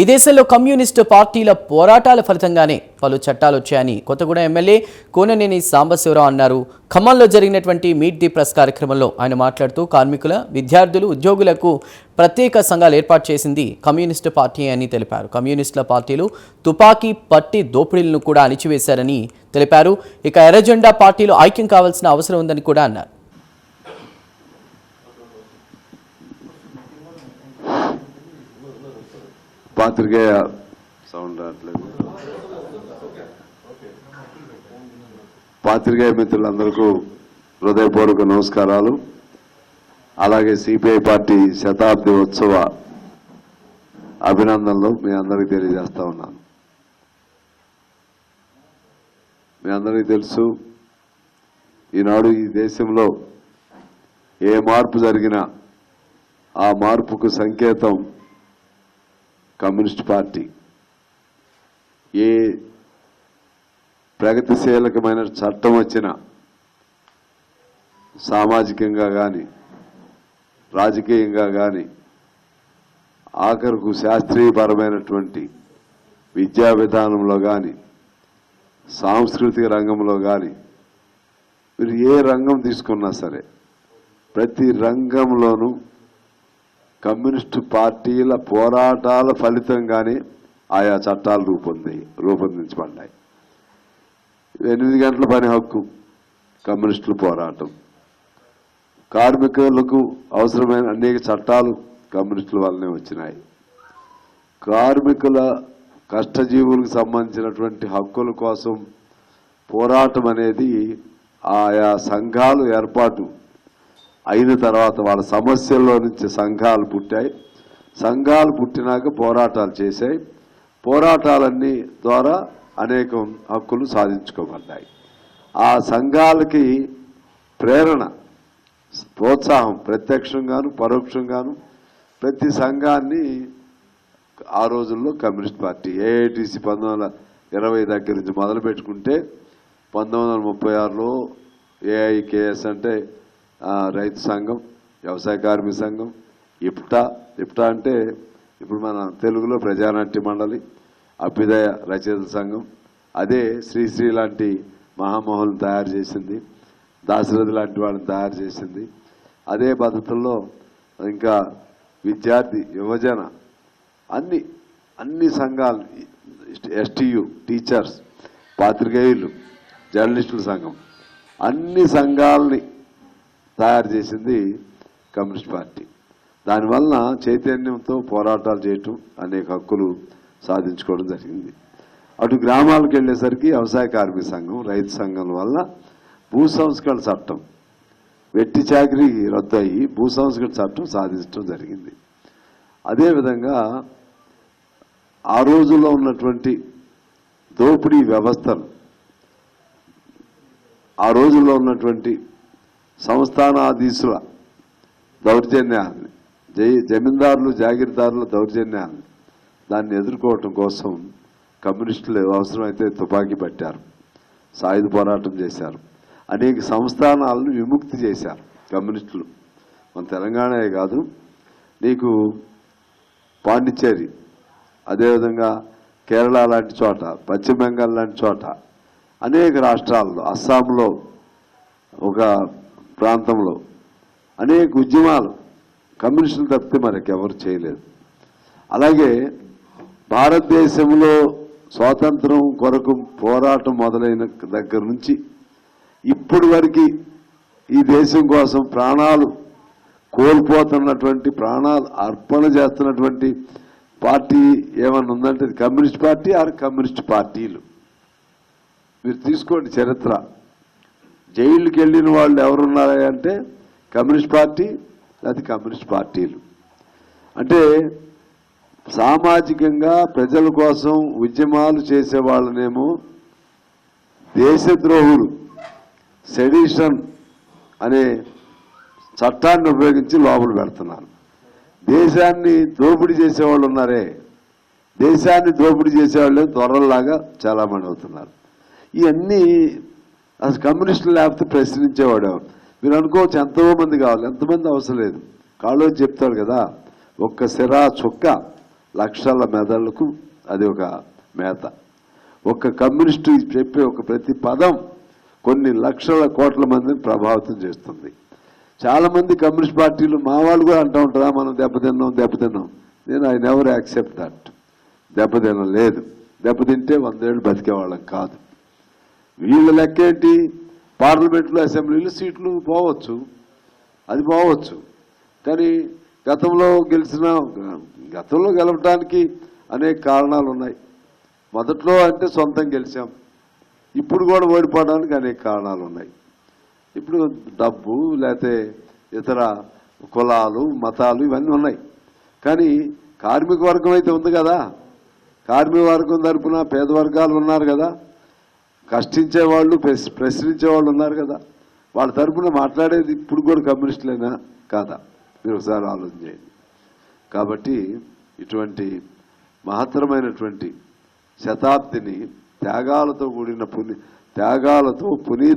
ఈ దేశంలో కమ్యూనిస్టు పార్టీల పోరాటాల ఫలితంగానే పలు చట్టాలు వచ్చాయని కొత్తగూడెం ఎమ్మెల్యే కోననేని సాంబశివరావు అన్నారు. ఖమ్మంలో జరిగినటువంటి మీట్ ది ప్రెస్ కార్యక్రమంలో ఆయన మాట్లాడుతూ కార్మికుల విద్యార్థులు ఉద్యోగులకు ప్రత్యేక సంఘాలు ఏర్పాటు చేసింది కమ్యూనిస్టు పార్టీ అని తెలిపారు. కమ్యూనిస్టుల పార్టీలు తుపాకీ పట్టి దోపిడీలను కూడా అణిచివేశారని తెలిపారు. ఇక ఎర్రజెండా పార్టీలు ఐక్యం కావాల్సిన అవసరం ఉందని కూడా అన్నారు. పాత్రికేయ సౌండ్ రావట్లేదు. పాత్రికేయ మిత్రులందరికీ హృదయపూర్వక నమస్కారాలు. అలాగే సిపిఐ పార్టీ శతాబ్ది ఉత్సవ అభినందనలు మీ అందరికీ తెలియజేస్తా ఉన్నాను. మీ అందరికీ తెలుసు ఈనాడు ఈ దేశంలో ఏ మార్పు జరిగినా ఆ మార్పుకు సంకేతం కమ్యూనిస్ట్ పార్టీ. ఏ ప్రగతిశీలకమైన చట్టం వచ్చినా సామాజికంగా కానీ రాజకీయంగా కానీ ఆఖరుకు శాస్త్రీయపరమైనటువంటి విద్యా విధానంలో కానీ సాంస్కృతిక రంగంలో కానీ మీరు ఏ రంగం తీసుకున్నా సరే ప్రతి రంగంలోనూ కమ్యూనిస్టు పార్టీల పోరాటాల ఫలితంగానే ఆయా చట్టాలు రూపొంది రూపొందించబడ్డాయి. ఎనిమిది గంటల పని హక్కు కమ్యూనిస్టుల పోరాటం. కార్మికులకు అవసరమైన అనేక చట్టాలు కమ్యూనిస్టుల వల్లనే వచ్చినాయి. కార్మికుల కష్టజీవులకు సంబంధించినటువంటి హక్కుల కోసం పోరాటం అనేది ఆయా సంఘాలు ఏర్పాటు అయిన తర్వాత వాళ్ళ సమస్యల్లో నుంచి సంఘాలు పుట్టాయి. సంఘాలు పుట్టినాక పోరాటాలు చేశాయి. పోరాటాలన్నీ ద్వారా అనేకం హక్కులు సాధించుకోబడ్డాయి. ఆ సంఘాలకి ప్రేరణ ప్రోత్సాహం ప్రత్యక్షంగాను పరోక్షంగాను ప్రతి సంఘాన్ని ఆ రోజుల్లో కమ్యూనిస్ట్ పార్టీ ఏఐటిసి పంతొమ్మిది వందల ఇరవై దగ్గర నుంచి మొదలు పెట్టుకుంటే పంతొమ్మిది వందల ముప్పై ఆరులో ఏఐకేఎస్ అంటే రైతు సంఘం వ్యవసాయ కార్మిక సంఘం ఇప్టా ఇప్టా అంటే ఇప్పుడు మన తెలుగులో ప్రజానాట్య మండలి అభ్యుదయ రచయితల సంఘం. అదే శ్రీశ్రీ లాంటి మహామహులను తయారు చేసింది. దాశరథి లాంటి వాళ్ళని తయారు చేసింది. అదే పద్ధతుల్లో ఇంకా విద్యార్థి యువజన అన్ని అన్ని సంఘాలు ఎస్టీయు టీచర్స్ పాత్రికేయులు జర్నలిస్టుల సంఘం అన్ని సంఘాలని తయారు చేసింది కమ్యూనిస్ట్ పార్టీ. దానివలన చైతన్యంతో పోరాటాలు చేయటం అనేక హక్కులు సాధించుకోవడం జరిగింది. అటు గ్రామాలకు వెళ్ళేసరికి వ్యవసాయ కార్మిక సంఘం రైతు సంఘం వల్ల భూ సంస్కరణ చట్టం వెట్టి చాకరీ రద్దు అయ్యి భూ సంస్కరణ చట్టం సాధించడం జరిగింది. అదేవిధంగా ఆ రోజుల్లో ఉన్నటువంటి దోపిడీ వ్యవస్థను ఆ రోజుల్లో ఉన్నటువంటి సంస్థానాధీశుల దౌర్జన్యాన్ని జై జమీందారులు జాగీర్దారుల దౌర్జన్యాన్ని దాన్ని ఎదుర్కోవటం కోసం కమ్యూనిస్టులు అవసరమైతే తుపాకీ పట్టారు సాయుధ పోరాటం చేశారు. అనేక సంస్థానాలను విముక్తి చేశారు కమ్యూనిస్టులు. మన తెలంగాణే కాదు నీకు పాండిచ్చేరి అదేవిధంగా కేరళ లాంటి చోట పశ్చిమ బెంగాల్ లాంటి చోట అనేక రాష్ట్రాల్లో అస్సాంలో ఒక ప్రాంతంలో అనేక ఉద్యమాలు కమ్యూనిస్టులు తప్పితే మనకి ఎవరు చేయలేదు. అలాగే భారతదేశంలో స్వాతంత్రం కొరకు పోరాటం మొదలైన దగ్గర నుంచి ఇప్పటి వరకు ఈ దేశం కోసం ప్రాణాలు కోల్పోతున్నటువంటి ప్రాణాలు అర్పణ చేస్తున్నటువంటి పార్టీ ఏమన్నా ఉందంటే అది కమ్యూనిస్ట్ పార్టీ ఆర్ కమ్యూనిస్ట్ పార్టీలు. మీరు తీసుకోండి చరిత్ర. జైలుకి వెళ్ళిన వాళ్ళు ఎవరున్నారు అంటే కమ్యూనిస్ట్ పార్టీ అది కమ్యూనిస్ట్ పార్టీలు. అంటే సామాజికంగా ప్రజల కోసం ఉద్యమాలు చేసే వాళ్ళనేమో దేశద్రోహులు సెడిషన్ అనే చట్టాన్ని ఉపయోగించి లోపల పెడుతున్నారు. దేశాన్ని దోపిడీ చేసేవాళ్ళు ఉన్నారే? దేశాన్ని దోపిడీ చేసేవాళ్ళు త్వరలాగా చాలామంది అవుతున్నారు. ఇవన్నీ అసలు కమ్యూనిస్టులు లేకపోతే ప్రశ్నించేవాడు మీరు అనుకోవచ్చు ఎంతో మంది కావాలి. ఎంతమంది అవసరం లేదు. కాళ్ళు చెప్తాడు కదా ఒక్క సిరా చుక్క లక్షల మెదళ్ళకు అది ఒక మేత. ఒక్క కమ్యూనిస్టు చెప్పే ఒక ప్రతి పదం కొన్ని లక్షల కోట్ల మందిని ప్రభావితం చేస్తుంది. చాలామంది కమ్యూనిస్ట్ పార్టీలు మా వాళ్ళు కూడా అంటూ ఉంటారా మనం దెబ్బతిన్నాం దెబ్బతిన్నాం. నేను ఐ నెవర్ యాక్సెప్ట్ దట్ దెబ్బతిన లేదు దెబ్బతింటే వందేళ్ళు బతికేవాళ్ళం కాదు. వీళ్ళ లెక్కేంటి? పార్లమెంట్లో అసెంబ్లీలో సీట్లు పోవచ్చు. అది పోవచ్చు. కానీ గతంలో గెలిచిన గతంలో గెలవడానికి అనేక కారణాలు ఉన్నాయి. మొదట్లో అంటే సొంతం గెలిచాం. ఇప్పుడు కూడా ఓడిపోవడానికి అనేక కారణాలు ఉన్నాయి. ఇప్పుడు డబ్బు లేకపోతే ఇతర కులాలు మతాలు ఇవన్నీ ఉన్నాయి. కానీ కార్మిక వర్గం అయితే ఉంది కదా. కార్మిక వర్గం తరపున పేద వర్గాలు ఉన్నారు కదా. కష్టించే వాళ్ళు ప్రశ్నించే వాళ్ళు ఉన్నారు కదా. వాళ్ళ తరపున మాట్లాడేది ఇప్పుడు కూడా కమ్యూనిస్టులైనా? కాదా? మీరు ఒకసారి ఆలోచన చేయండి. కాబట్టి ఇటువంటి మహత్తరమైనటువంటి శతాబ్దిని త్యాగాలతో కూడిన పుని త్యాగాలతో పునీత